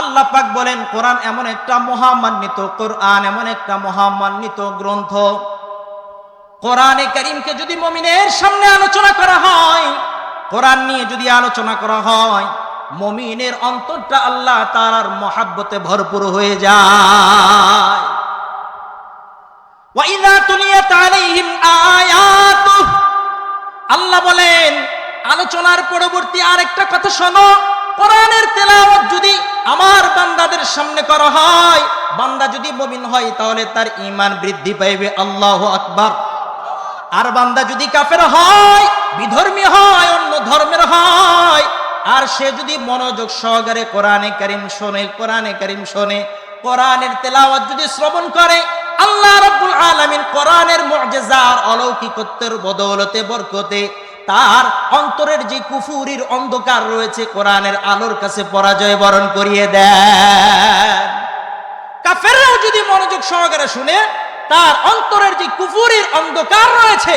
আল্লাহ পাক বলেন, কোরআন এমন একটা মহামান্বিত, কোরআন এমন একটা মহামান্বিত গ্রন্থ। কোরআনে করিমকে যদি মমিনের সামনে আলোচনা করা হয়, কোরআন নিয়ে যদি আলোচনা করা হয়, মমিনের অন্তরটা আল্লাহ তার মহাব্বতে ভরপুর হয়ে যায়। আল্লাহ বলেন, আলোচনার পরবর্তী আরেকটা কথা শোনো, কোরআনের তেলাওয়াত যদি আমার বান্দাদের সামনে করা হয়, বান্দা যদি মমিন হয় তাহলে তার ঈমান বৃদ্ধি পাইবে, আল্লাহ আকবার। আর বান্দা যদি কাফের হয়, বিধর্মী হয়, অন্য ধর্মের হয়, আর সে যদি মনোযোগ সহকারে কোরআনে কারিম শোনে, কোরআনে কারিম শোনে, কোরআনের তেলাওয়াত যদি শ্রবণ করে, আল্লাহ রাব্বুল আলামিন কোরআনের মুআজিজার অলৌকিকত্বের বদৌলতে, বরকতে তার অন্তরের যে কুফুরির অন্ধকার রয়েছে কোরআনের আলোর কাছে পরাজয় বরণ করিয়ে দেন। কাফেররাও যদি মনোযোগ সহকারে শুনে তার অন্তরের যে কুফুরির অন্ধকার রয়েছে,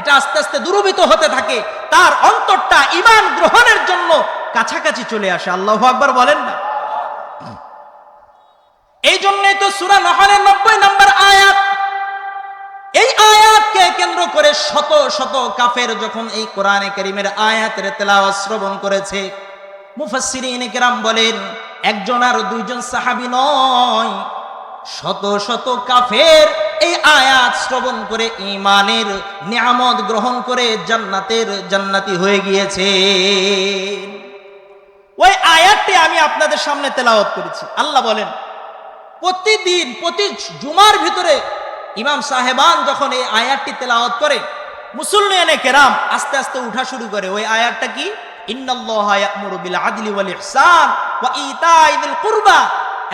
এটা আস্তে আস্তে দূরীভূত হতে থাকে, তার অন্তরটা ইমান গ্রহণের জন্য কাছাকাছি চলে আসে। আল্লাহ আকবর বলেন না? এই জন্যই তো সুরা নহরের নব্বই নম্বর আয়াত এই আয়াতকে কেন্দ্র করে শত শত কাফের যখন এই কোরআনে করিমের আয়াতের তেলাওয়াত শ্রবণ করেছে, মুফাসসিরিন কেরাম বলেন, একজন আর দুইজন সাহাবী নয়, শত শত কাফের এই আয়াত শ্রবণ করে ইমানের নিয়ামত গ্রহণ করে জান্নাতের জান্নাতি হয়ে গিয়েছে। ওই আয়াতটি আমি আপনাদের সামনে তেলাওয়াত করেছি। আল্লাহ বলেন, প্রতিদিন, প্রতি জুমার ভিতরে ইমাম সাহেবান যখন এই আয়াতটি তেলাওয়াত করে মুসল্লিয়ানে কেরাম আস্তে আস্তে উঠা শুরু করে। ওই আয়াতটা কি?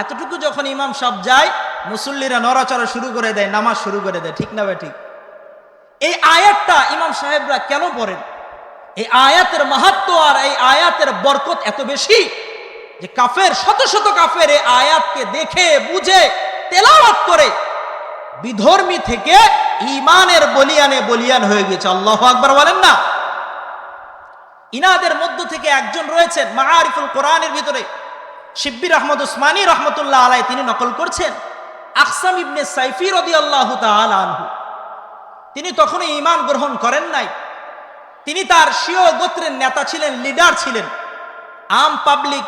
এতটুকু যখন ইমাম সাহেব যায়, মুসল্লিরা নড়াচড়া শুরু করে দেয়, নামাজ শুরু করে দেয়। ঠিক না ঠিক? এই আয়াতটা ইমাম সাহেবরা কেন পড়েন? এই আয়াতের মাহাত্ম আর এই আয়াতের বরকত এত বেশি যে কাফের শত শত কাফের এই আয়াতকে দেখে, বুঝে, তেলাওয়াত করে বিধর্মী থেকে ইমানের বলিয়ানে বলিয়ান হয়ে গেছে। আল্লাহ আকবার বলেন না। ইনাদের মধ্য থেকে একজন রয়েছেন মাআরিফুল কোরআনের ভিতরে। শিব্বির আহমদ উসমানী রহমতুল্লাহ আলাই তিনি নকল করছেন। আকসাম ইবনে সাইফি রাদিয়াল্লাহু তাআলা আনহু। তিনি তখনই ঈমান গ্রহণ করেন নাই। তিনি তার স্বীয় গোত্রের নেতা ছিলেন, লিডার ছিলেন। আম পাবলিক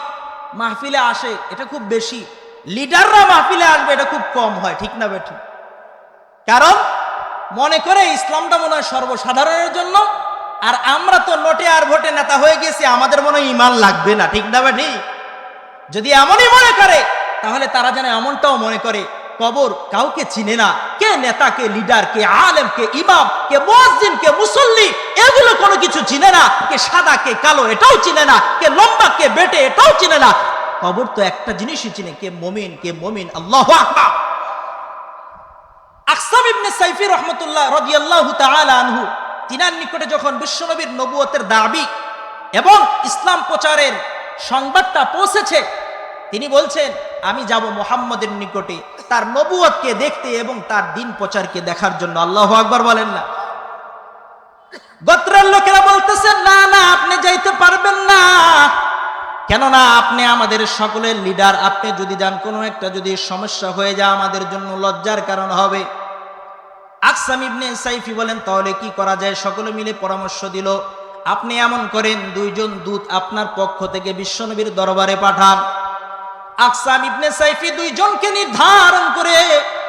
মাহফিলে আসে, এটা খুব বেশি। লিডাররা মাহফিলে আসবে, এটা খুব কম হয়, ঠিক না বেঠি? কারণ মনে করে ইসলামটা মনে হয় সর্বসাধারণের জন্য, আর আমরা তো নোটে আর ভোটে নেতা হয়ে গেছি, আমাদের মনে ইমান লাগবে না, ঠিক না বেঠি যদি এমনই মনে করে, তাহলে তারা যেন এমনটাও মনে করে, কবর কাউকে চিনে না, কে নেতা, কে লিডার কে আলেম, কে ইমাম, কে মসজিদ কে মুসল্লি, এগুলো কোনো কিছু চিনে না, কে সাদা, কে কালো, এটাও চিনে না, কে লম্বা, কে বেটে, এটাও চিনে না। কবর তো একটা জিনিসই চিনে, কে মমিন কে মমিন, আল্লাহ আকবার। আকসাম ইবনে সাইফি রহমতুল্লাহ রাদিয়াল্লাহু তাআলা আনহু, তিনার নিকটে যখন বিশ্বনবীর নবুয়তের দাবি এবং ইসলাম প্রচারের সংবাদটা পৌঁছেছে, তিনি বলছেন, আমি যাব মোহাম্মদের নিকটে, তার নবুয়তকে দেখতে এবং তার দিন প্রচারকে দেখার জন্য। আল্লাহ আকবার বলেন না। গোত্রের লোকেরা বলতেছেন না না, আপনি যাইতে পারবেন না। কেননা আপনি আমাদের সকলের লিডার আপনি যদি যান, কোনো একটা যদি সমস্যা হয়ে যায়, আমাদের জন্য লজ্জার কারণ হবে। আকসাম ইবনে সাইফি বলেন, তাহলে কি করা যায়? সকলে মিলে পরামর্শ দিল, আপনি এমন করেন, দুইজন দূত আপনার পক্ষ থেকে বিশ্বনবীর দরবারে পাঠান। আকসাম ইবনে সাইফি দুইজনকে নির্ধারণ করে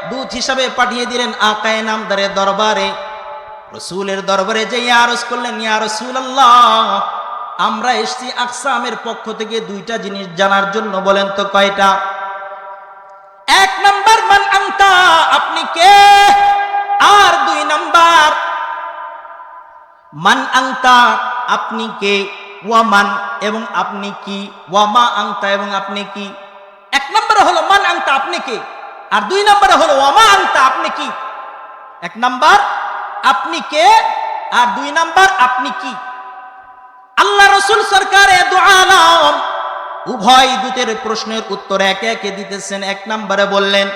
দূত হিসাবে পাঠিয়ে দিলেন আকায় নামদারের দরবারে। রসুলের দরবারে যে আরজ করলেন, ইয়া রসুলাল্লাহ আমরা এসছি আকসামের পক্ষ থেকে দুইটা জিনিস জানার জন্য, বলেন তো কয়টা? এক নাম্বার, মান আংতা আপনি কে? আর দুই নাম্বার, মান আংতা আপনি কে? ওয়ামান এবং আপনি কি? ওয়ামা আংতা এবং আপনি কি? এক নম্বরে হলো, মান আংতা আপনি কে? আর দুই নম্বরে হলো, ওয়ামা আংতা আপনি কি? এক নাম্বার, আপনি কে? আর দুই নাম্বার, আপনি কি? আল্লাহ রসুল সরকার উভয় দূতের প্রশ্নের উত্তর একে একে দিতেছেন, এক নাম্বারে বললেন,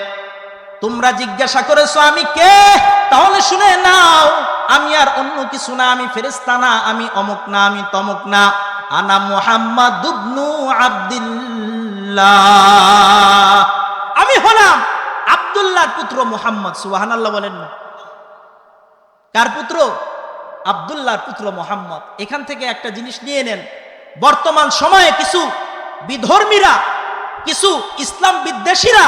তোমরা জিজ্ঞাসা করেছ আমি কে? তাহলে শুনে নাও, আমি আর অন্য কিছু না, আমি ফেরেস্তা না, আমি অমুক না, আমি তমুক না। আনা মুহাম্মদ ইবনু আব্দুল্লাহ। আমি হলাম আব্দুল্লাহর পুত্র মুহাম্মদ, সুবহানাল্লাহ বলেন না। কার পুত্র? আব্দুল্লাহর পুত্র মোহাম্মদ। এখান থেকে একটা জিনিস নিয়ে নেন। বর্তমান সময়ে কিছু বিধর্মীরা, কিছু ইসলাম বিদ্বেষীরা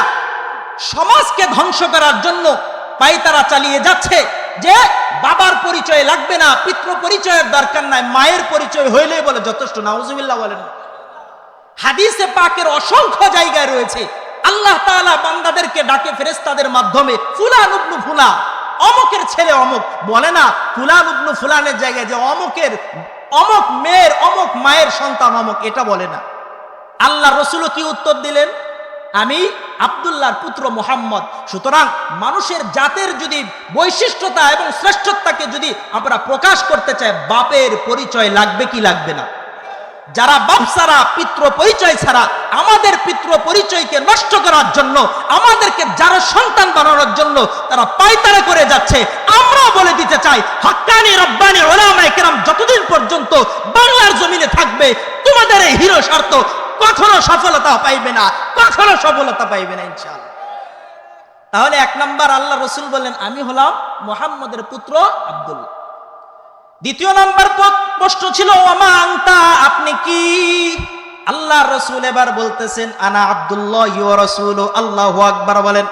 সমাজকে ধ্বংস করার জন্য পাইতারা চালিয়ে যাচ্ছে যে বাবার পরিচয় লাগবে না, পিতৃ পরিচয়ের দরকার নাই, মায়ের পরিচয় হইলেই বলে যথেষ্ট, নাউজুবিল্লাহ বলেন। হাদিসে পাকের অসংখ্য জায়গায় রয়েছে। আল্লাহ তাআলা বান্দাদেরকে ডাকে ফেরেস্তাদের মাধ্যমে ফুলা উবনু ফুলা অমকের ছেলে অমক। বলে না, ফুলান উবনু ফুলানের জায়গায় যে অমকের, অমক মেয়ের, অমক মায়ের সন্তান অমক। এটা বলে না। আল্লাহ রসুলও কি উত্তর দিলেন? আমি আব্দুল্লাহর পুত্র মোহাম্মদ। সুতরাং মানুষের জাতের যদি বৈশিষ্ট্যতা এবং শ্রেষ্ঠত্বকে যদি আমরা প্রকাশ করতে চাই, বাপের পরিচয় লাগবে কি লাগবে না? যারা বাপ ছাড়া, পিতৃ পরিচয় ছাড়া আমাদের পিতৃ পরিচয়কে নষ্ট করার জন্য, আমাদেরকে যারা সন্তান বানানোর জন্য তারা পায়তারা করে যাচ্ছে আমরা বলে দিতে চাই, হক্কানি রব্বানি ওলামায়ে কেরাম যতদিন পর্যন্ত বাংলার জমিনে থাকবে, তোমাদের এই হিরো স্বার্থ কখনো সফলতা পাইবে না, কখনো সফলতা পাইবে না, ইনশাআল্লাহ। তাহলে এক নম্বর আল্লাহ রসুল বললেন, আমি হলাম মোহাম্মদের পুত্র আব্দুল্লাহ দ্বিতীয় নাম্বার প্রশ্ন ছিল ওমা আংতা আপনি কি? আল্লাহ রসুল এবার বলতেছেন, আনা আব্দুল্লাহ ইউ রসুল, আল্লাহ আকবার। বলেন,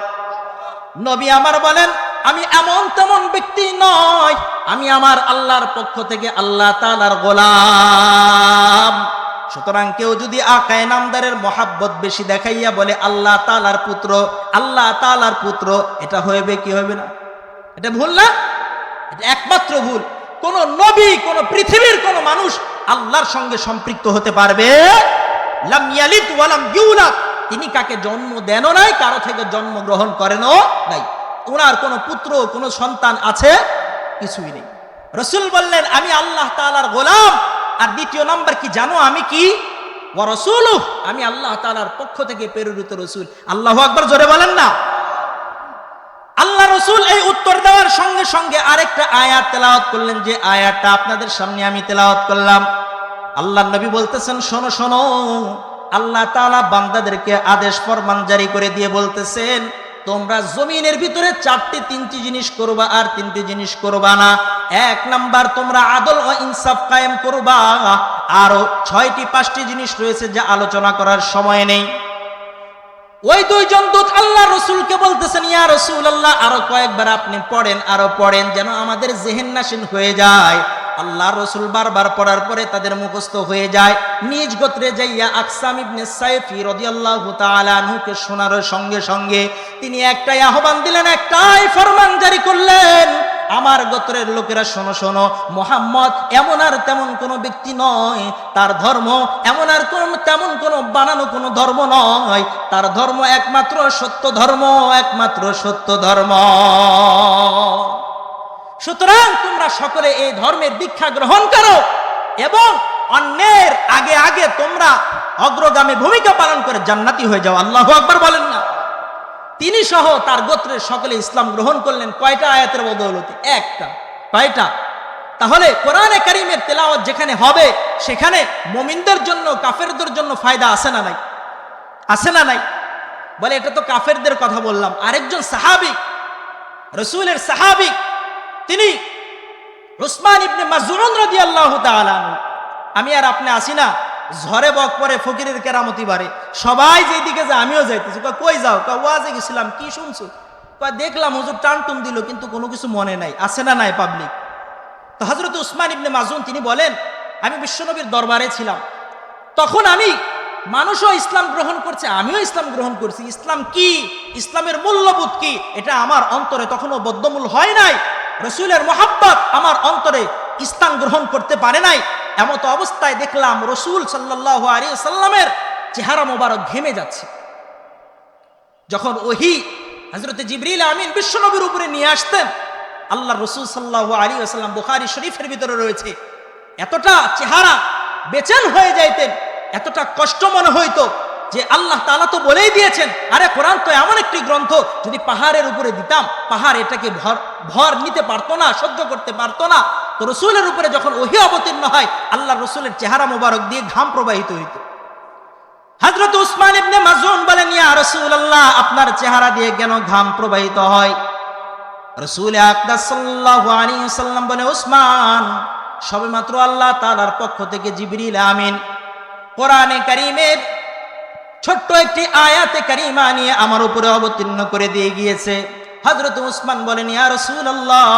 নবী আমার বলেন, আমি এমন তেমন ব্যক্তি নয়, আমি আমার আল্লাহর পক্ষ থেকে আল্লাহ তালার গোলাম। সুতরাং কেউ যদি আকায় নামদারের মহাব্বত বেশি দেখাইয়া বলে, আল্লাহ তালার পুত্র, আল্লাহ তালার পুত্র, এটা হইবে কি হবে না? এটা ভুল না? এটা একমাত্র ভুল। কোন নবী, কোন পৃথিবীর কোন মানুষ আল্লাহর সঙ্গে সম্পৃক্ত হতে পারবে? তিনি কাকে জন্ম দেনও নাই, কারও থেকে জন্ম গ্রহণ করেনও নাই। ওনার কোনো পুত্র, কোনো সন্তান আছে? কিছুই নেই। রসুল বললেন, আমি আল্লাহ তাআলার গোলাম। আর দ্বিতীয় নম্বর কি জানো আমি কি? রসুল আমি আল্লাহ তালার পক্ষ থেকে প্রেরিত রসুল। আল্লাহ আকবার জোরে বলেন না। আল্লাহ রসুল এই উত্তর দেওয়ার সঙ্গে সঙ্গে আরেকটা আয়াত তেলাওয়াত করলেন, যে আয়াতটা আপনাদের সামনে আমি তেলাওয়াত করলাম। আল্লাহ নবী বলতেছেন, শোনো শোনো, আল্লাহ তাআলা বান্দাদেরকে আদেশ ফরমান জারি করে দিয়ে বলতেছেন, তোমরা জমিনের ভিতরে চারটি তিনটি জিনিস করবা আর তিনটি জিনিস করবা না। এক নাম্বার, তোমরা আদল ও ইনসাফ কায়েম করবা। আরও ছয়টি, পাঁচটি জিনিস রয়েছে যা আলোচনা করার সময় নেই। ওই দুইজন দূত আল্লাহ রসুলকে বলতেছেন, ইয়া রসুল আল্লাহ আরও কয়েকবার আপনি পড়েন, আরও পড়েন যেন আমাদের জেহেন নাসিন হয়ে যায়। আল্লাহ রসুল বারবার পড়ার পরে তাদের মুখস্থ হয়ে যায়। নিজ গোত্রে যাইয়া আকসাম ইবনে সাইফি রাদিয়াল্লাহু তাআলা আনহুকে শোনার সঙ্গে সঙ্গে তিনি একটাই আহ্বান দিলেন, একটাই ফরমান জারি করলেন। আমার গোত্রের লোকেরা শোনো শোনো, মোহাম্মদ এমন আর তেমন কোনো ব্যক্তি নয়। তার ধর্ম এমন আর কোন, তেমন কোনো, বানানো কোনো ধর্ম নয়। তার ধর্ম একমাত্র সত্য ধর্ম, একমাত্র সত্য ধর্ম। সুতরাং তোমরা সকলে এই ধর্মের দীক্ষা গ্রহণ করো এবং অন্যের আগে আগে তোমরা অগ্রগামী ভূমিকা পালন করে জান্নাতি হয়ে যাও। আল্লাহ আকবর বলেন না। তিনি সহ তার গোত্রের সকলে ইসলাম গ্রহণ করলেন কয়টা আয়াতের বদৌলতে? একটা। কয়টা? তাহলে কোরআনে কারিমের তেলাওয়াত যেখানে হবে, সেখানে মমিনদের জন্য, কাফেরদের জন্য ফায়দা আছে না নাই? আছে না নাই? বলে এটা তো কাফেরদের কথা বললাম। আরেকজন সাহাবি, রসুলের সাহাবি, তিনি উসমান ইবনে মাজুন রাদিয়াল্লাহু তাআলা আমি আর আপনি আসি না। ঝরে বক পরে ফকিরের কেরামতি বাড়ে। সবাই যেদিকে যায়, আমিও যাইতেছি। কই যাও? ওয়াজে গেছিলাম, কি শুনছো? দেখলাম হুজুর টানটুন দিল, কিন্তু কোনো কিছু মনে নাই। আছে না নাই পাবলিক তো হজরত উসমান ইবনে মাজুন তিনি বলেন, আমি বিশ্বনবীর দরবারে ছিলাম। তখন আমি মানুষও ইসলাম গ্রহণ করছে, আমিও ইসলাম গ্রহণ করছি। ইসলাম কি? ইসলামের মূল্যবোধ কি? এটা আমার অন্তরে তখনও বদ্ধমূল হয় নাই। রসুলের মোহাব্বত আমার অন্তরে ইসলাম গ্রহণ করতে পারে নাই। এমত অবস্থায় দেখলাম রসুল সাল্লাহ আলী সাল্লামের চেহারা মোবারক ঘেমে যাচ্ছে। যখন ওহি হজরত জিবরিল আমিন বিশ্বনবীর উপরে নিয়ে আসতেন আল্লাহ রসুল সাল্লাহ আলী আসাল্লাম বুখারি শরীফের ভিতরে রয়েছে, এতটা চেহারা বেচেন হয়ে যাইতেন, এতটা কষ্ট মনে হইতো যে আল্লাহ তালা তো বলেই দিয়েছেন, আরে কোরআন তো এমন একটি গ্রন্থ, যদি পাহাড়ের উপরে দিতাম, পাহাড় এটাকে ভর ভর নিতে পারতো না, সহ্য করতে পারতো না তো রসুলের উপরে যখন ওহি অবতীর্ণ হয় আল্লাহ রসুলের চেহারা মোবারক দিয়ে ঘাম প্রবাহিত হইত। হজরত উসমান ইবনে মাজুন বলেন, ইয়া রাসূলুল্লাহ, আপনার চেহারা দিয়ে কেন ঘাম প্রবাহিত হয়? রসুল আকদাস সাল্লাল্লাহু আলাইহি সাল্লাম বলে উসমান, সবেমাত্র আল্লাহ তাআলার পক্ষ থেকে জিবরিল আমিন। কোরআনে কারীমের ছোট্ট একটি আয়াতে কারিমা নিয়ে আমার উপরে অবতীর্ণ করে দিয়ে গিয়েছে। হজরত উসমান বলেন, ইয়া রাসূলুল্লাহ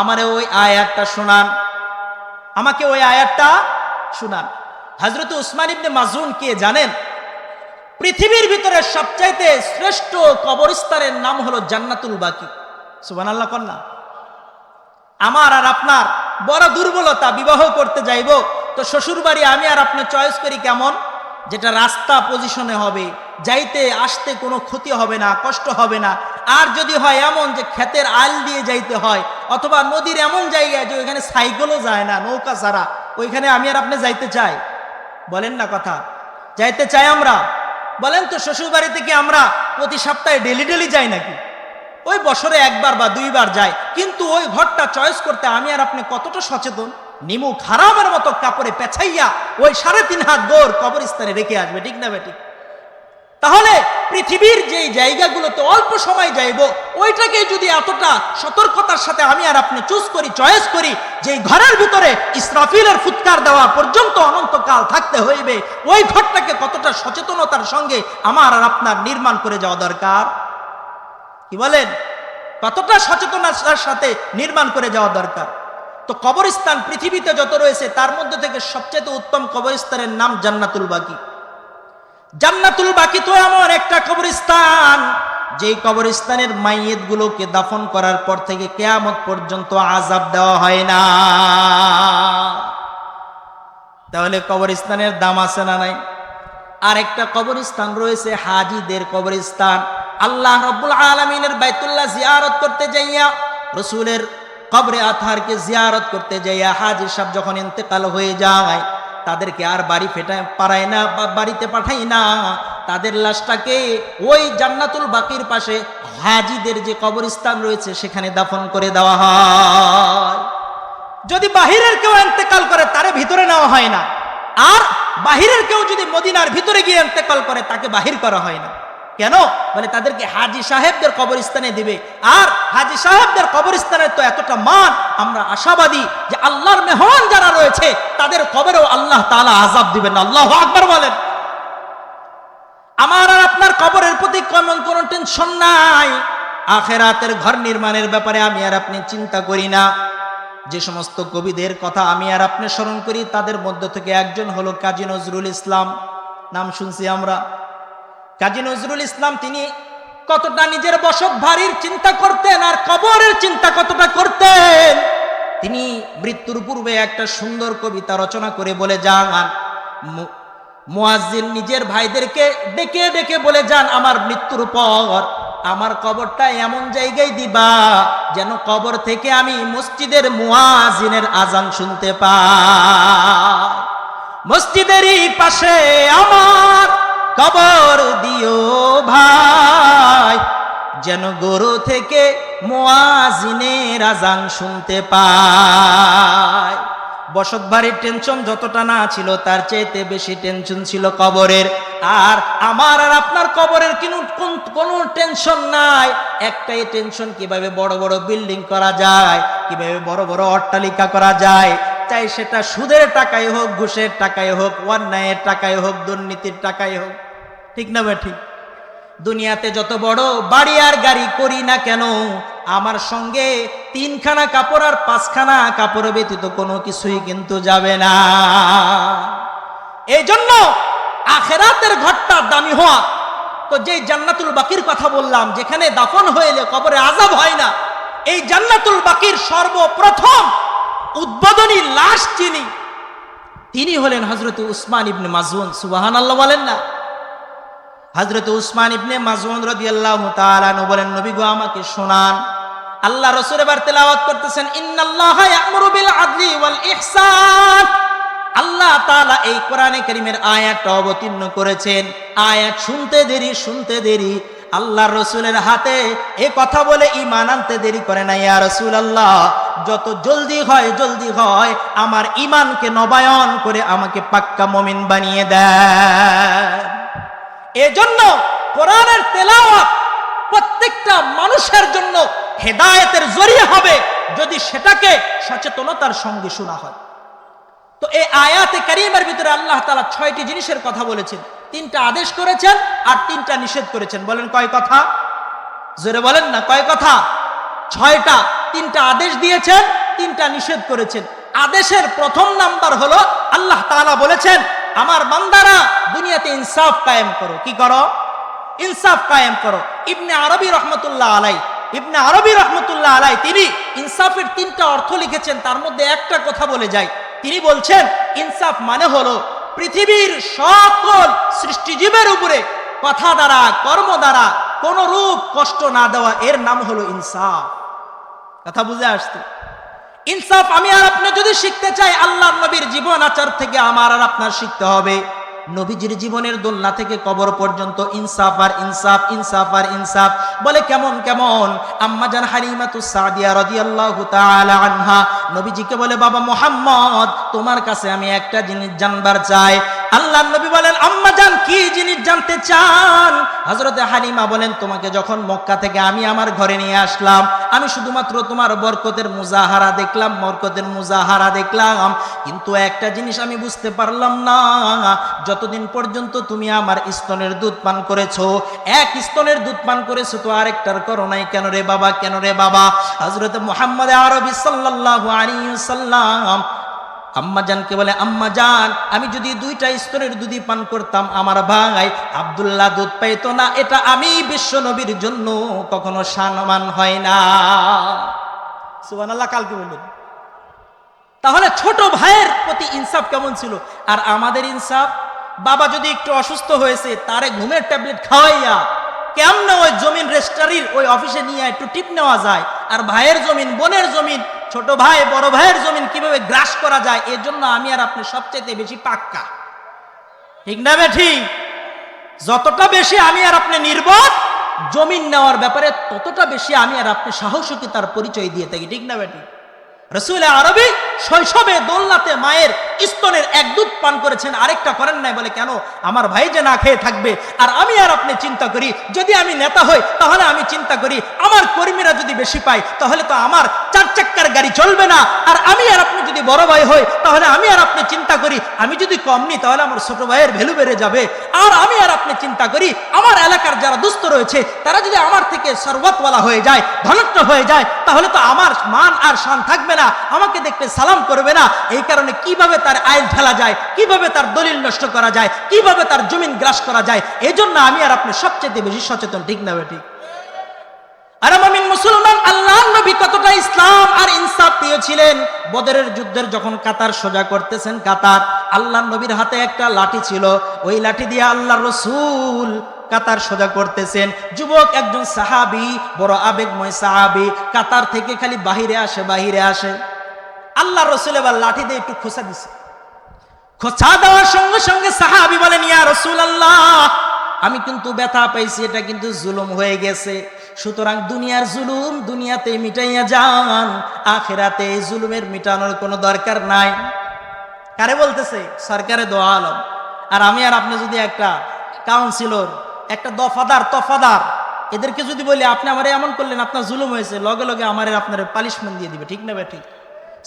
আমারে ওই আয়াতটা শোনান। আমাকে ওই আয়াতটা শোনান। হজরত উসমান ইবনে মাজুন কে জানেন? পৃথিবীর ভিতরে সবচাইতে শ্রেষ্ঠ কবরস্থানের নাম হলো জান্নাতুল বাকি। সুবান আল্লাহ কন্যা আমার আর আপনার বড় দুর্বলতা, বিবাহ করতে যাইব, তো শ্বশুর বাড়ি আমি আর আপনি চয়েস করি কেমন? যেটা রাস্তা পজিশনে হবে, যাইতে, আসতে কোনো ক্ষতি হবে না, কষ্ট হবে না। আর যদি হয় এমন যে ক্ষেতের আল দিয়ে যাইতে হয়, অথবা নদীর এমন জায়গায় যে ওইখানে সাইকেলও যায় না, নৌকা ছাড়া, ওইখানে আমি আর আপনি যাইতে চাই। বলেন না কথা। যাইতে চাই আমরা। বলেন তো শ্বশুর থেকে আমরা প্রতি সপ্তাহে ডেলি ডেলি যাই নাকি? ওই বছরে একবার বা দুইবার যায় কিন্তু ওই ঘরটা চয়েস করতে আমি আর আপনি কতটা সচেতন? নিমু খারাপের মতো কাপড়ে পেছাইয়া ওই সাড়ে তিন হাত দৌড় কবরস্থানে রেখে আসবে, ঠিক না বেটি? তাহলে পৃথিবীর যে জায়গাগুলোতে অল্প সময় যাইব, ওইটাকে যদি এতটা সতর্কতার সাথে আমি আর আপনি চুজ করি চয়েস করি যে ঘরের ভিতরে ইসরাফিলের ফুৎকার দেওয়া পর্যন্ত অনন্তকাল থাকতে হইবে, ওই ঘরটাকে কতটা সচেতনতার সঙ্গে আমার আর আপনার নির্মাণ করে যাওয়া দরকার? কি বলেন? কতটা সচেতনতার সাথে নির্মাণ করে যাওয়া দরকার? তো কবরস্থান, পৃথিবীতে যত রয়েছে, তার মধ্যে থেকে সবচেয়ে উত্তম কবরস্থানের নাম জান্নাতুল বাকি। জান্নাতুল বাকি তো এমন একটা কবরস্থান, যেই কবরস্থানের মাইয়েত গুলোকে দাফন করার পর থেকে কেয়ামত পর্যন্ত আজাব দেওয়া হয় না। তাহলে কবরস্থানের দাম আছে না নাই? আর একটা কবরস্থান রয়েছে, হাজিদের কবরস্থান। আল্লাহ রব্বুল আলমিনের বাইতুল্লাহ জিয়ারত করতে যাইয়া রসুলের কবরে আথারকে জিয়ারত করতে যাইয়া হাজির সাহেব যখন ইন্তেকাল হয়ে যায়, তাদেরকে আর বাড়ি ফেটায় পারায় না, বা বাড়িতে পাঠাই না। তাদের লাশটাকে ওই জান্নাতুল বাকির পাশে হাজিদের যে কবরস্থান রয়েছে, সেখানে দাফন করে দেওয়া হয়। যদি বাহিরের কেউ ইন্তেকাল করে, তারে ভিতরে নেওয়া হয় না। আর বাহিরের কেউ যদি মদিনার ভিতরে গিয়ে ইন্তেকাল করে, তাকে বাহির করা হয় না। কেন? বলে তাদেরকে হাজি সাহেবদের কবরস্থানে দিবে। আর হাজি সাহেবদের কবরস্থানের তো এতটা মান, আমরা আশাবাদী যে আল্লাহর মেহমান যারা রয়েছে, তাদের কবরেও আল্লাহ তালা আজাব দিবেন আল্লাহ আকবর বলেন। আমার আর আপনার কবরের প্রতি কেমন কোনো টেনশন নাই। আখেরাতের ঘর নির্মাণের ব্যাপারে আমি আর আপনি চিন্তা করি না। যে সমস্ত কবিদের কথা আমি আর আপনি স্মরণ করি, তাদের মধ্য থেকে একজন হলো কাজী নজরুল ইসলাম। নাম শুনছি আমরা। কাজী নজরুল ইসলাম, তিনি কতটা নিজের বসত ভারীর চিন্তা করতেন আর কবরের চিন্তা কতটা করতেন? তিনি মৃত্যুর পূর্বে একটা সুন্দর কবিতা রচনা করে বলে যান মুয়াজ্জিন নিজের ভাইদেরকে ডেকে ডেকে বলে যান, আমার মৃত্যুর পর আমার কবরটা এমন জায়গায় দিবা যেন কবর থেকে আমি মসজিদের মুয়াজিনের আজান শুনতে পা মসজিদেরই পাশে আমার কবর দিও ভাই। যেন গরু থেকে মোয়াজিনের আজান শুনতে পায়। বসত বাড়ির টেনশন যতটা না ছিল, তার চাইতে বেশি টেনশন ছিল কবরের। আর আমার আর আপনার কবরের কোনো কোনো টেনশন নাই। একটাই টেনশন কীভাবে বড় বড় বিল্ডিং করা যায়, কীভাবে বড় বড় অট্টালিকা করা যায়। চাই সেটা সুদের টাকায় হোক, ঘুষের টাকায় হোক, অন্যায়ের টাকায় হোক, দুর্নীতির টাকায় হোক। ঠিক না ঠিক দুনিয়াতে যত বড় বাড়ি আর গাড়ি করি না কেন, আমার সঙ্গে তিনখানা কাপড় আর পাঁচখানা কাপড় ব্যতীত কোনো কিছুই কিন্তু যাবে না। এই জন্য আখেরাতের ঘরটা দামি হওয়া, তো যে জান্নাতুল বাকির কথা বললাম, যেখানে দাফন হইলে কবরে আজাব হয় না, এই জান্নাতুল বাকির সর্বপ্রথম উদ্বোধনী লাশ চিনি তিনি হলেন হজরত উসমান ইবনে মাজুন সুবাহান আল্লাহ বলেন না? হজরত উসমান ইবনে মাজুন রদিয়াল্লাহ তালানু বলেন, নবী গো, আমাকে শোনান। আল্লাহ রসুল এবার তেলাওয়াত করতেছেন, ইন্নাল্লাহ ইয়ামুরু বিল আদলি ওয়াল ইহসান। আল্লাহ তাআলা এই কোরআনে কারীমের আয়াতটা অবতীর্ণ করেছেন। আয়াত শুনতে দেরি শুনতে দেরি। আল্লাহ রসুলের হাতে এ কথা বলে ইমান আনতে দেরি করে না, ইয়া রসুল আল্লাহ যত জলদি হয় জলদি হয়, আমার ইমানকে নবায়ন করে আমাকে পাক্কা মমিন বানিয়ে দেয় এজন্য কোরআনের তেলাওয়াত প্রত্যেকটা মানুষের জন্য হেদায়েতের জরিয়া হবে যদি সেটাকে সচেতনতার সঙ্গে শোনা হয়। তো এই আয়াতে কারিমের ভিতরে আল্লাহ তালা ছয়টি জিনিসের কথা বলেছেন। তিনটা আদেশ করেছেন আর তিনটা নিষেধ করেছেন। বলেন কয় কথা? জোরে বলেন না, কয় কথা? ছয়টা, তিনটা আদেশ দিয়েছেন, তিনটা নিষেধ করেছেন। আদেশের প্রথম নাম্বার হলো আল্লাহ তাআলা বলেছেন আমার বান্দারা দুনিয়াতে ইনসাফ কায়েম করো। কি করো? ইনসাফ কায়েম করো। ইবনে আরবি রহমতুল্লাহ আলাই, ইবনে আরবি রহমতুল্লাহ আলাই, তিনি ইনসাফের তিনটা অর্থ লিখেছেন, তার মধ্যে একটা কথা বলে যায় তিনি বলছেন, ইনসাফ মানে হলো পৃথিবীর সকল সৃষ্টিজীবের উপরে কথা দ্বারা, কর্ম দ্বারা কোন রূপ কষ্ট না দেওয়া। এর নাম হলো ইনসাফ। কথা বুঝে আসতো ইনসাফ আমি আর আপনি যদি শিখতে চাই, আল্লাহ নবীর জীবন আচার থেকে আমার আর আপনার শিখতে হবে। নবীজির জীবনের দোলনা থেকে কবর পর্যন্ত ইনসাফ আর ইনসাফ ইনসাফ আর ইনসাফ। বলে কেমন কেমন? আম্মা জান হালিমাতু সাদিয়া রাদিয়াল্লাহু তাআলা আনহা। নবীজিকে বলে, বাবা মোহাম্মদ, তোমার কাছে আমি একটা জিনিস জানবার চাই। আল্লাহ নবী বলেন কি জিনিস জানতে চান? হযরতে হালিমা বলেন, তোমাকে যখন মক্কা থেকে আমি আমার ঘরে নিয়ে আসলাম, আমি শুধুমাত্র তোমার বরকতের মুজাহারা দেখলাম, বরকতের মুজাহারা দেখলাম। কিন্তু একটা জিনিস আমি বুঝতে পারলাম না। যতদিন পর্যন্ত তুমি আমার স্তনের দুধ পান করেছ, এক স্তনের দুধ পান করেছ, তো আরেকটার করো নাই কেন রে বাবা, কেন রে বাবা? হযরত মুহাম্মদ আরবি সাল্লাল্লাহু আলাইহি সাল্লাম আম্মা জানকে বলে আম্মা জান আমি যদি দুইটা স্তরের দুধই পান করতাম, আমার ভাই আব্দুল্লাহ দুধ পাইতো না, এটা আমি বিশ্ব নবীর জন্য কখনো সম্মান হয় না। সুবহানাল্লাহ, কালকে বললেন তাহলে ছোট ভাইয়ের প্রতি ইনসাফ কেমন ছিল? আর আমাদের ইনসাফ, বাবা যদি একটু অসুস্থ হয়েছে, তারে ঘুমের ট্যাবলেট খাওয়াইয়া কেমনে ওই জমিন রেজিস্ট্রারির ওই অফিসে নিয়ে একটু টিপ নেওয়া যায়? আর ভাইয়ের জমিন, বোনের জমিন, ছোট ভাই, বড় ভাইয়ের জমিন কীভাবে গ্রাস করা যায়? এর জন্য আমি আর আপনি সবচাইতে বেশি পাক্কা। ঠিক না ঠিক? যতটা বেশি আমি আর আপনি নির্বোধ, জমিন নেওয়ার ব্যাপারে ততটা বেশি আমি আর আপনি সাহসিকতার পরিচয় দিয়ে থাকি। ঠিক না বেটি রসুল আরবি শৈশবে দোলনাতে মায়ের স্তনের এক দুধ পান করেছেন, আরেকটা করেন নাই, বলে, কেন? আমার ভাই যে না খেয়ে থাকবে, আর আমি আর আপনি চিন্তা করি, যদি আমি নেতা হই, তাহলে আমি চিন্তা করি, আমার কর্মীরা যদি বেশি পায়, তাহলে তো আমার চাক্কার গাড়ি চলবে না। আর আমি আর আপনি যদি বড় ভাই হই, তাহলে আমি আর আপনি চিন্তা করি, আমি যদি কম নিই তাহলে আমার ছোট ভাইয়ের ভ্যালু বেড়ে যাবে। আর আমি আর আপনি চিন্তা করি, আমার এলাকার যারা দুস্থ রয়েছে, তারা যদি আমার থেকে সর্বতওয়ালা হয়ে যায় ধনত্ব হয়ে যায়, তাহলে তো আমার মান আর শান থাকবে না, আমাকে দেখতে সালাম করবে না। এই কারণে কীভাবে তার আইল ঠেলা যায়, কীভাবে তার দলিল নষ্ট করা যায়, কীভাবে তার জমিন গ্রাস করা যায় এই জন্য আমি আর আপনি সবচেয়ে বেশি সচেতন, ঠিক না ঠিক? কাতার সোজা করতেছেন যুবক একজন সাহাবি, বড় আবেগময় সাহাবি, কাতার থেকে খালি বাহিরে আসে বাহিরে আসে। আল্লাহ রসুল এবার লাঠি দিয়ে একটু খোঁচা দিছে। খোঁচা দেওয়ার সঙ্গে সঙ্গে সাহাবি বলেন, ইয়া রসুল আল্লাহ আমি কিন্তু ব্যথা পাইছি, এটা কিন্তু জুলুম হয়ে গেছে। সুতরাং দুনিয়ার জুলুম দুনিয়াতে মিটাইয়া যান, আখেরাতে এই জুলুমের মিটানোর কোনো দরকার নাই। কারে বলতেছে? সরকারে দোয়া আলম। আর আমি আর আপনি যদি একটা কাউন্সিলর একটা দফাদার, তফাদার, এদেরকে যদি বলি, আপনি আমার এমন করলেন, আপনার জুলুম হয়েছে, লগে লগে আমার আপনার পালিশমেন্ট দিয়ে দিবে। ঠিক না ঠিক?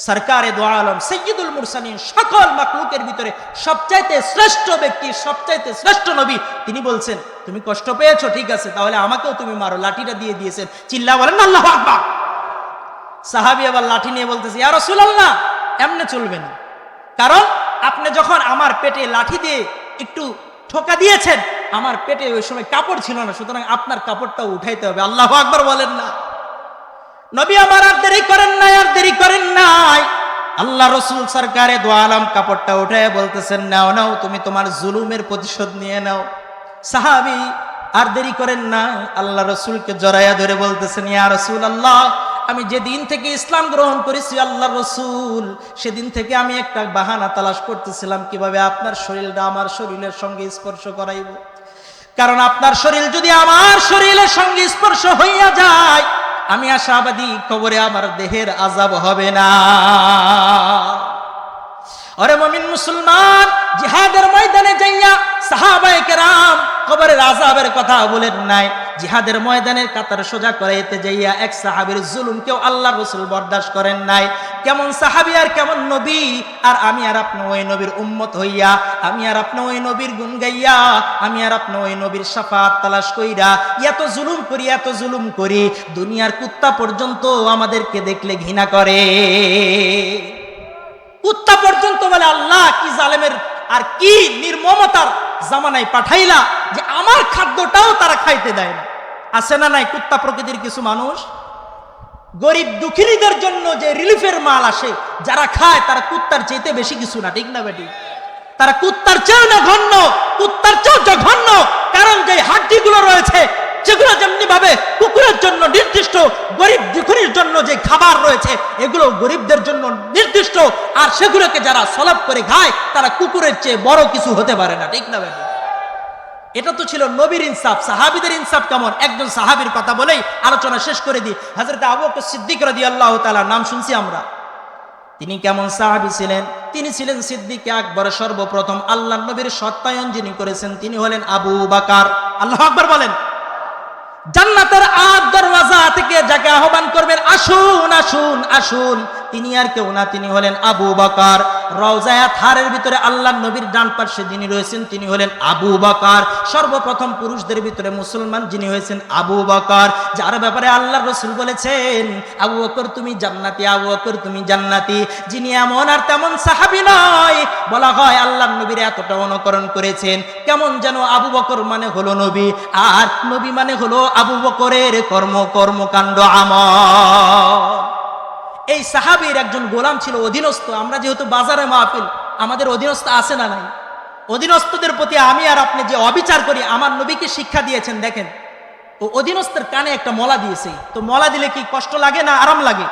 সরকারে দোয়া আলম, সৈয়দুল মুরসালিন, সকল মাকলুকের ভিতরে সবচাইতে শ্রেষ্ঠ ব্যক্তি, সবচাইতে শ্রেষ্ঠ নবী, তিনি বলছেন, তুমি কষ্ট পেয়েছ, ঠিক আছে, তাহলে আমাকেও তুমি মারো, লাঠিটা দিয়ে দিয়েছেন। চিল্লা বলেন, আল্লাহ আকবার! সাহাবি আবার লাঠি নিয়ে বলতেছে, ইয়া রাসূলুল্লাহ! এমনে চলবে না। কারণ, আপনি যখন আমার পেটে লাঠি দিয়ে একটু ঠোকা দিয়েছেন, আমার পেটে ওই সময় কাপড় ছিল না, সুতরাং আপনার কাপড়টাও উঠাইতে হবে। আল্লাহ আকবার বলেন না। নবী আমার আর দেরি করেন নাই, আর দেরি করেন নাই। আল্লাহ রসুল সরকারে দোয়ালাম কাপড়টা উঠে বলতেছেন, নাও নাও, তুমি তোমার জুলুমের প্রতিশোধ নিয়ে নাও। সাহাবি, আর দেরি করেন না। আল্লাহ রসুলকে জড়াইয়া ধরে বলতেছেন, ইয়া রসুল আল্লাহ আমি যেদিন থেকে ইসলাম গ্রহণ করেছি, আল্লাহ রসুল, সেদিন থেকে আমি একটা বাহানা তালাশ করতেছিলাম, কীভাবে আপনার শরীরটা আমার শরীরের সঙ্গে স্পর্শ করাইব। কারণ আপনার শরীর যদি আমার শরীরের সঙ্গে স্পর্শ হইয়া যায় আমি আশাবাদী, কবরে আমার দেহের আজাব হবে না। অরে মমিন মুসলমান, জিহাদের ময়দানে যাইয়া সাহাবায়ে কেরাম কবরের আজাবের কথা বলেন নাই। জিহাদের ময়দানের কাতার সোজা করাইতে যাইয়া এক সাহাবীর জুলুম কেউ আল্লাহ রসুল বরদাস্ত করেন নাই। কেমন সাহাবি আর কেমন নবী? আর আমি আর আপনি ওই নবীর উম্মত হইয়া, আমি আর আপনি ওই নবীর গুণ গাইয়া, আমি আর আপনি ওই নবীর সাফাত তালাশ কইরা, এত জুলুম করি, এত জুলুম করি, দুনিয়ার কুত্তা পর্যন্ত আমাদেরকে দেখলে ঘৃণা করে। কুত্তা পর্যন্ত বলে, আল্লাহ, কি জালেমের আর কি নির্মমতার জামানায় পাঠাইলা যে আমার খাদ্যটাও তারা খাইতে দেয় না। আছে না নাই? কুত্তা প্রকৃতির কিছু মানুষ? গরিব দুঃখিনীদের জন্য যে রিলিফের মাল আসে, যারা খায়, তারা কুত্তার চেয়েতে বেশি কিছু না, ঠিক না বেটি? তারা কুত্তার চেয়েও না ঘন্য কুত্তার চেয়েও জঘন্য, কারণ যে হাড্ডিগুলো রয়েছে, যেগুলো যেমনি ভাবে কুকুরের জন্য নির্দিষ্ট, গরিব দুঃখীর জন্য যে খাবার রয়েছে, এগুলো গরিবদের জন্য নির্দিষ্ট, আর সেগুলোকে যারা সলাপ করে খায়, তারা কুকুরের চেয়ে বড় কিছু হতে পারে না, ঠিক না বেটি? এটা তো ছিল নবীর ইনসাফ, সাহাবিদের ইনসাফ কেমন? একজন সাহাবির কথা বলেই আলোচনা শেষ করে দিই। হাজরত আবু সিদ্দিক আল্লাহ তাআলা নাম শুনছি আমরা। তিনি কেমন সাহাবি ছিলেন? তিনি ছিলেন সিদ্দিক আকবর সর্বপ্রথম আল্লাহ নবীর সত্যায়ন যিনি করেছেন, তিনি হলেন আবু বাকার। আল্লাহ আকবর বলেন। জান্নাতের আট দরওয়াজা থেকে যাকে আহ্বান করবেন, আসুন আসুন আসুন। তিনি আর কেউ না, তিনি হলেন আবু বাকার। রওজায়া থারের ভিতরে আল্লাহ নবীর ডান পাশে যিনি রয়েছেন, তিনি হলেন আবু বাকার। সর্বপ্রথম পুরুষদের ভিতরে মুসলমান যিনি হয়েছেন আবু বাকার, যার ব্যাপারে আল্লাহ রসুল বলেছেন, আবু বকর, তুমি জান্নাতি, আবু বকর, তুমি জান্নাতি। যিনি এমন আর তেমন সাহাবি নয়। বলা হয় আল্লাহ নবীর এতটা অনুকরণ করেছেন, কেমন যেন আবু বকর মানে হলো নবী, আর নবী মানে হলো আবু বকরের কর্ম কর্মকাণ্ড আমল। এই সাহাবীর একজন গোলাম ছিল, অধীনস্থ। আমরা যেহেতু বাজারে মাহফিল, আমাদের অধীনস্থ আছে না নাই? অধীনস্থদের প্রতি আমি আর আপনি যে অবিচার করি, আমার নবীকে শিক্ষা দিয়েছেন, দেখেন। ও অধীনস্থের কানে একটা মলা দিয়েছে। তো মলা দিলে কি কষ্ট লাগে না আরাম লাগে?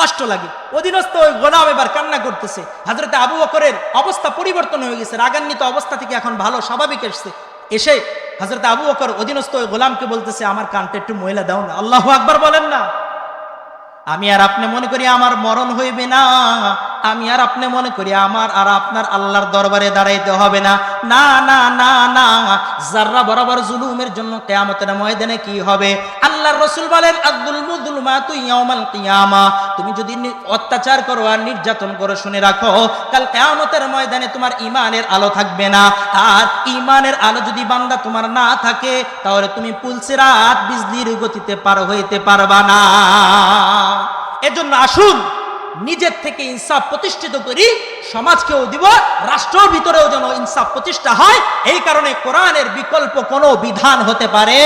কষ্ট লাগে। অধীনস্থ ওই গোলাম এবার কান্না করতেছে। হাজরতে আবু বকরের অবস্থা পরিবর্তন হয়ে গেছে, রাগান্বিত অবস্থা থেকে এখন ভালো, স্বাভাবিক এসছে। এসে হাজরতে আবু বকর অধীনস্থ ওই গোলামকে বলতেছে, আমার কানটা একটু মহিলা দাও না। আল্লাহ আকবার বলেন না। আমি আর আপনি মনে করি আমার মরণ হইবে না। আমি আর আপনি মনে করি আমার আর আপনার আল্লাহর দরবারে দাঁড়াইতে হবে না। না না না না। যাররা বরাবর জুলুমের জন্য কেয়ামতের ময়দানে কি হবে? আল্লাহর রসুল বলেন আব্দুল মুদুলমা তুই ইয়াউমাল কিয়ামা। তুমি যদি অত্যাচার করো আর নির্যাতন করো শুনে রাখো, কাল কেয়ামতের ময়দানে তোমার ইমানের আলো থাকবে না। আর ইমানের আলো যদি বান্দা তোমার না থাকে, তাহলে তুমি পুলসিরাত বিজলির গতিতে পার হইতে পারবা না। এজন্য আসুন নিজের থেকে ইনসাফ প্রতিষ্ঠিত করি, সমাজকেও দিব, রাষ্ট্রের ভিতরেও যেন ইনসাফ প্রতিষ্ঠা হয়, এই কারণে কোরআনের বিকল্প কোনো বিধান হতে পারে।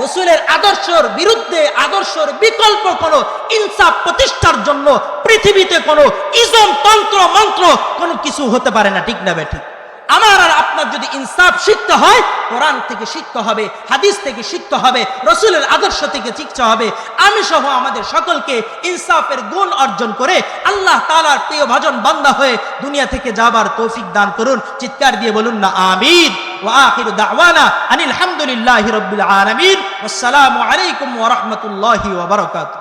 রসুলের আদর্শর বিরুদ্ধে আদর্শর বিকল্প কোনো ইনসাফ প্রতিষ্ঠার জন্য পৃথিবীতে কোনো ইজম, তন্ত্র, মন্ত্র কোনো কিছু হতে পারে না, ঠিক না ঠিক? আমার আর আপনার যদি ইনসাফ শিখতে হয় কোরআন থেকে শিখতে হবে হাদিস থেকে শিখতে হবে রসুলের আদর্শ থেকে শিখতে হবে আমি সহ আমাদের সকলকে ইনসাফের গুণ অর্জন করে আল্লাহ তালার প্রিয় ভজন বান্দা হয়ে দুনিয়া থেকে যাবার তৌফিক দান করুন চিৎকার দিয়ে বলুন না আমিন وآخر دعوانا أن الحمد لله رب العالمين والسلام عليكم ورحمة الله وبركاته